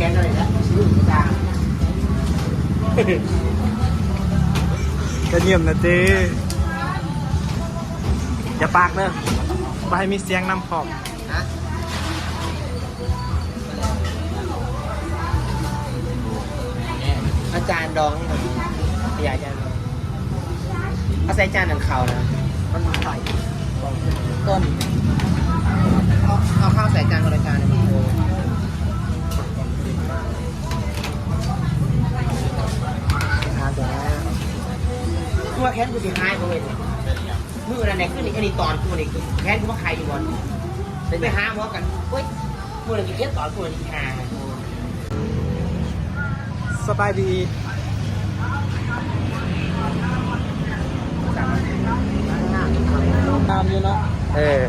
แกนอะไรนะลูกตาก็เยี่ยมนะเจ๊อย่าปากเด้อมาให้มีเสียงนำขอบอาจารย์ดองขยายอาจารย์อาใส่จานหนังเขานะมันใส่ต้นเอา ตัวแค้นกูสิหายกูเว้ยมือนั่นแหละขึ้นอีกอันนี้ตอนกูนี่คือแค้นกูว่าใครอยู่บนไปหาหมอกันเฮ้ยมือนั่นกินแค่ตอนกูนี่หาสบายดีตามอยู่เนาะเออ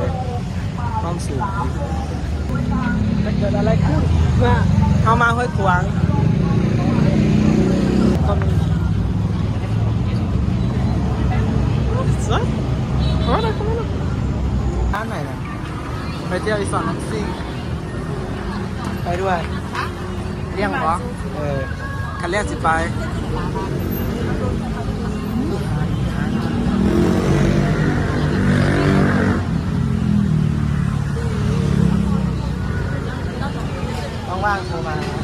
ความสูงจะเกิดอะไรขึ้นเมื่อเอามาห้อยขวาง ท่านไหนนะไปเที่ยวอีสานซิงไปด้วยเรียงหรอเออคันเรียกสิไปว่างโทรมา